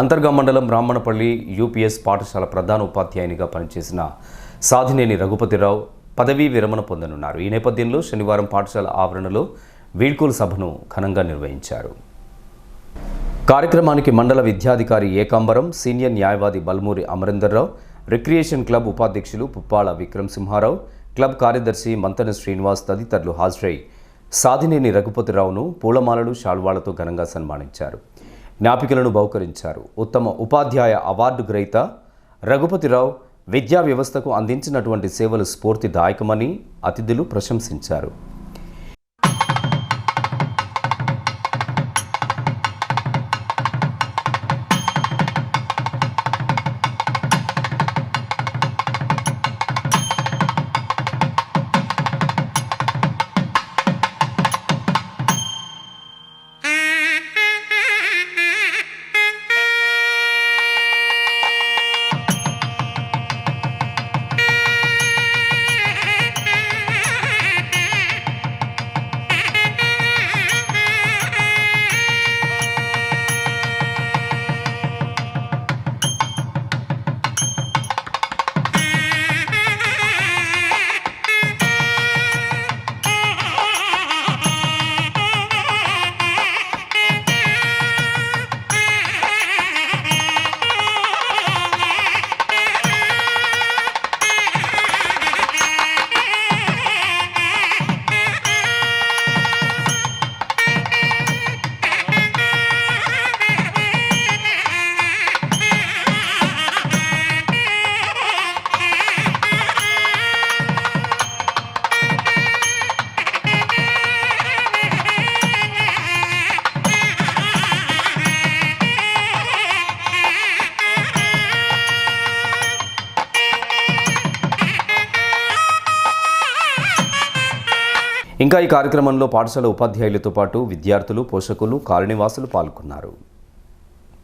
అంతర్గా మండలం బ్రాహ్మణపల్లి యూపీఎస్ పాఠశాల ప్రధాన ఉపాధ్యాయునిగా పనిచేసిన సాధినేని రఘుపతిరావు పదవీ విరమణ పొందనున్నారు. ఈ నేపథ్యంలో శనివారం పాఠశాల ఆవరణలో వీడ్కోలు సభను ఘనంగా నిర్వహించారు. కార్యక్రమానికి మండల విద్యాధికారి ఏకాంబరం సీనియర్ న్యాయవాది బల్మూరి అమరేందర్రావు రిక్రియేషన్ క్లబ్ ఉపాధ్యక్షులు పుప్పాల విక్రమ్ సింహారావు క్లబ్ కార్యదర్శి మంతన శ్రీనివాస్ తదితరులు హాజరై సాధినేని రఘుపతిరావును పూలమాలలు శాల్వాలతో ఘనంగా సన్మానించారు. జ్ఞాపికలను బహుకరించారు. ఉత్తమ ఉపాధ్యాయ అవార్డు గ్రహీత రఘుపతిరావు విద్యా వ్యవస్థకు అందించినటువంటి సేవలు స్ఫూర్తిదాయకమని అతిథులు ప్రశంసించారు. ఇంకా ఈ కార్యక్రమంలో పాఠశాల ఉపాధ్యాయులతో పాటు విద్యార్థులు పోషకులు కాలనీవాసులు పాల్గొన్నారు.